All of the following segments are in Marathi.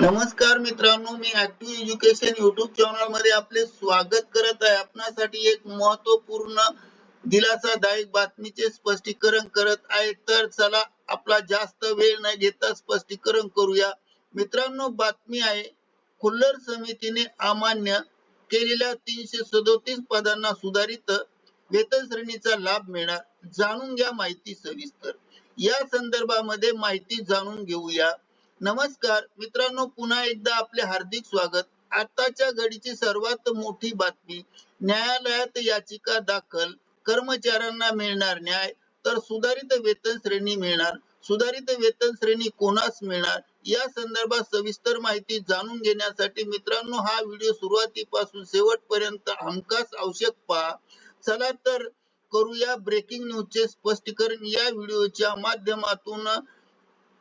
नमस्कार मित्रांनो मी ऍक्टिव्ह एज्युकेशन युट्यूब चॅनलमध्ये आपले स्वागत करत आहे. आपणासाठी एक महत्त्वपूर्ण दिलासादायक बातमीचे स्पष्टीकरण करत आहे. तर चला आपला जास्त वेळ न घेता स्पष्टीकरण करूया. मित्रांनो बातमी आहे. खुल्लर समितीने अमान्य केलेल्या तीनशे सदोतीस पदांना सुधारित वेतन श्रेणीचा लाभ मिळणार. जाणून घ्या माहिती सविस्तर. या संदर्भामध्ये माहिती जाणून घेऊया. नमस्कार मित्रांनो पुन्हा एकदा आपले हार्दिक स्वागत. आताच्या घडीची सर्वात मोठी बातमी न्यायालयात याचिका दाखल कर्मचाऱ्यांना मिळणार न्याय तर सुधारित वेतन श्रेणी मिळणार सुधारित वेतन श्रेणी कोणास मिळणार या संदर्भात सविस्तर माहिती जाणून घेण्यासाठी मित्रांनो हा व्हिडिओ सुरुवातीपासून शेवटपर्यंत हमखास आवश्यक पहा. चला तर करूया ब्रेकिंग न्यूजचे स्पष्टीकरण. या व्हिडिओच्या माध्यमातून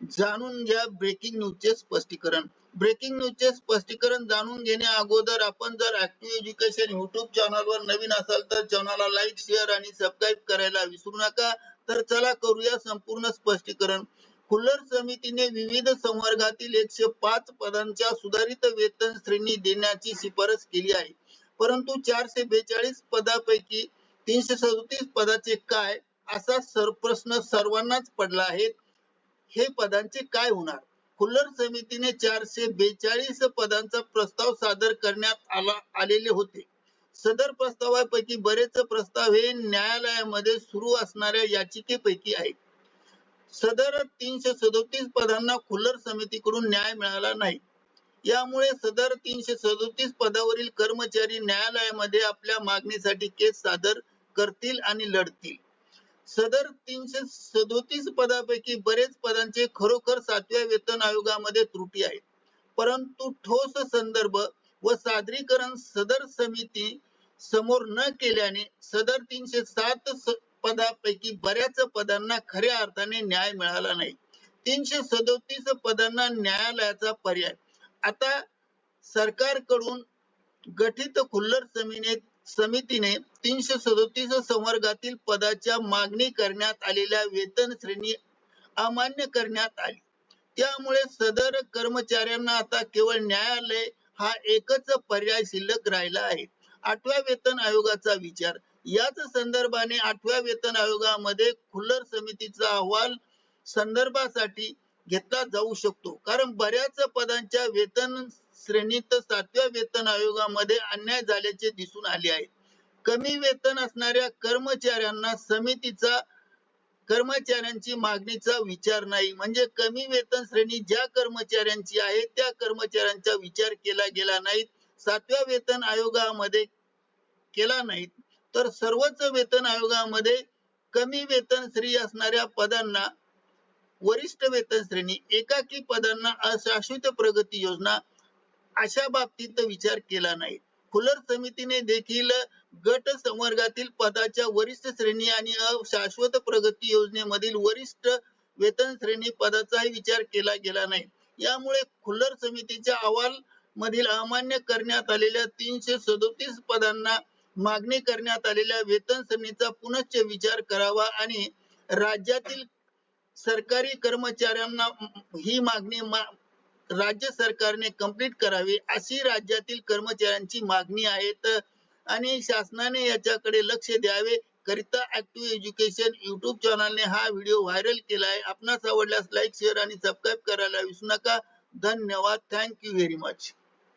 जाणून घ्या ब्रेकिंग न्यूजचे स्पष्टीकरण. ब्रेकिंग न्यूजचे स्पष्टीकरण जाणून घेण्या अगोदर आपण जर ऍक्टिव्ह एज्युकेशन युट्यूब चॅनलवर नवीन असाल तर चॅनलला लाईक शेअर आणि सबस्क्राईब करायला विसरू नका. तर चला करूया संपूर्ण स्पष्टीकरण. खुल्लर समितीने विविध संवर्गातील एकशे पाच पदांच्या सुधारित वेतन श्रेणी देण्याची शिफारस केली आहे. परंतु चारशे बेचाळीस पदापैकी तीनशे सदतीस पदाचे काय? असा सर प्रश्न सर्वांनाच पडला आहे. हे पदांचे काय होणार? खुल्लर समितीने चारशे बेचाळीस पदांचा प्रस्ताव सादर करण्यात आला आलेले होते. सदर प्रस्तावापैकी बरेच प्रस्ताव हे न्यायालयामध्ये सुरू असणाऱ्या याचिकेपैकी आहेत. सदर तीनशे सदोतीस पदांना खुल्लर समितीकडून न्याय मिळाला नाही. यामुळे सदर तीनशे सदोतीस पदावरील कर्मचारी न्यायालयामध्ये आपल्या मागणीसाठी केस सादर करतील आणि लढतील. सदर तीनशे सदोतीस पदापैकी बरेच पदांचे खरोखर सातव्या वेतन आयोगामध्ये त्रुटी आहेत. परंतु ठोस संदर्भ व सादरीकरण सदर समिती समोर न केल्याने सदर तीनशे सात पदापैकी बऱ्याच पदांना खऱ्या अर्थाने न्याय मिळाला नाही. तीनशे सदोतीस पदांना न्यायालयाचा पर्याय. आता सरकारकडून गठीत खुल्लर समितीने समितीने तीनशे सदोतीस संवर्गातील पदाच्या मागणी करण्यात आलेल्या वेतन श्रेणी अमान्य करण्यात आली. त्यामुळे सदर कर्मचाऱ्यांना आता केवळ न्यायालय हा एकच पर्याय शिल्लक राहिला आहे. आठव्या वेतन आयोगाचा विचार. याच संदर्भाने आठव्या वेतन आयोगामध्ये खुल्लर समितीचा अहवाल संदर्भासाठी घेतला जाऊ शकतो. कारण बऱ्याच पदांच्या वेतन श्रेणीत सातव्या वेतन आयोगामध्ये अन्याय झाल्याचे दिसून आले आहे. कमी वेतन असणाऱ्या कर्मचाऱ्यांना समितीचा कर्मचाऱ्यांची मागणीचा विचार नाही. म्हणजे कमी वेतन श्रेणी ज्या कर्मचाऱ्यांची आहे त्या कर्मचाऱ्यांचा विचार केला गेला नाही. सातव्या वेतन आयोगामध्ये केला नाही. तर सर्वोच्च वेतन आयोगामध्ये कमी वेतन श्री असणाऱ्या पदांना वरिष्ठ वेतन श्रेणी एकाकी पदांना अशाश्वत प्रगती योजना अशा बाबतीत विचार केला नाही. खुलर समितीने देखील गट संवर्गातील पदाच्या वरिष्ठ श्रेणी आणि शाश्वत प्रगती योजनेमधील वरिष्ठ वेतन श्रेणी पदाचाही विचार केला गेला नाही. यामुळे खुल्लर समितीच्या अहवाल मधील अमान्य करण्यात आलेल्या तीनशे सदोतीस पदांना मागणी करण्यात आलेल्या वेतन श्रेणीचा पुनश्च विचार करावा आणि राज्यातील सरकारी कर्मचाऱ्यांना ही मागणी राज्य सरकारने कंप्लीट करावी अशी राज्यातील कर्मचाऱ्यांची मागणी आहे. आणि शासनाने याच्याकडे लक्ष द्यावे करिता ऍक्टिव्ह एज्युकेशन युट्यूब चॅनलने हा व्हिडिओ व्हायरल केला आहे आपणास आवडल्यास लाईक शेअर आणि सबस्क्राईब करायला विसरू नका. धन्यवाद. Thank you very much